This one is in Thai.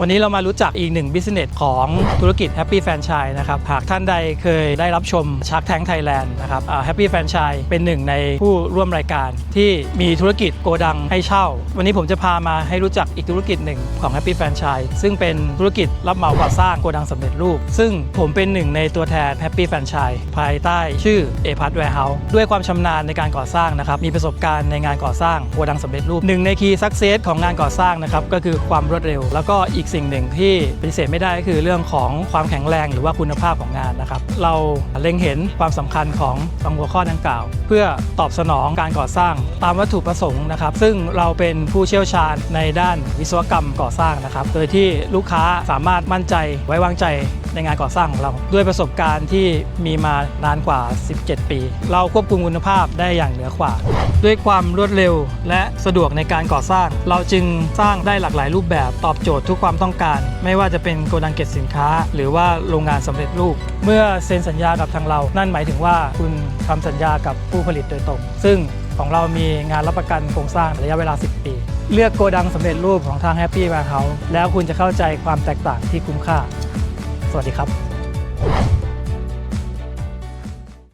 วันนี้เรามารู้จักอีกหนึ่งบิสเนสของธุรกิจ Happy Franchise นะครับ หากท่านใดเคยได้รับชม Shark Tank Thailand นะครับอ่า Happy Franchise เป็นหนึ่งในผู้ร่วมรายการที่มีธุรกิจโกดังให้เช่า วันนี้ผมจะพามาให้รู้จักอีกธุรกิจหนึ่งของ Happy Franchise ซึ่งเป็นธุรกิจรับเหมาก่อสร้างโกดังสำเร็จรูป ซึ่งผมเป็นหนึ่งในตัวแทน Happy Franchise ภายใต้ชื่อ a p a t Warehouse ด้วยความชำนาญในการก่อสร้างนะครับมีประสบการณ์ในงานก่อสร้างโกดังสำเร็จรูปหนึ่งใน Key Success ของงานก่อสร้างนะครับก็คือความรวดเร็ว แล้วก็อีกสิ่งหนึ่งที่ปฏิเสธไม่ได้ก็คือเรื่องของความแข็งแรงหรือว่าคุณภาพของงานนะครับ เราเล็งเห็นความสำคัญของสองหัวข้อดังกล่าว เพื่อตอบสนองการก่อสร้างตามวัตถุประสงค์นะครับ ซึ่งเราเป็นผู้เชี่ยวชาญในด้านวิศวกรรมก่อสร้างนะครับ โดยที่ลูกค้าสามารถมั่นใจไว้วางใจ ในงานก่อสร้างของเรา ด้วยประสบการณ์ที่มีมานานกว่า 17 ปี เราควบคุมคุณภาพได้อย่างเหนือกว่า ด้วยความรวดเร็ว และสะดวกในการก่อสร้าง เราจึงสร้างได้หลากหลายรูปแบบตอบโจทย์ทุกความต้องการ ไม่ว่าจะเป็นโกดังเก็บสินค้า หรือว่าโรงงานสำเร็จรูป เมื่อเซ็นสัญญากับทางเรา นั่นหมายถึงว่าคุณทำสัญญากับผู้ผลิตโดยตรง ซึ่งของเรามีงานรับประกันโครงสร้างระยะเวลา 10 ปี เลือกโกดังสำเร็จรูปของทาง Happy Warehouse แล้วคุณจะเข้าใจความแตกต่างที่คุ้มค่า วัสดีครับ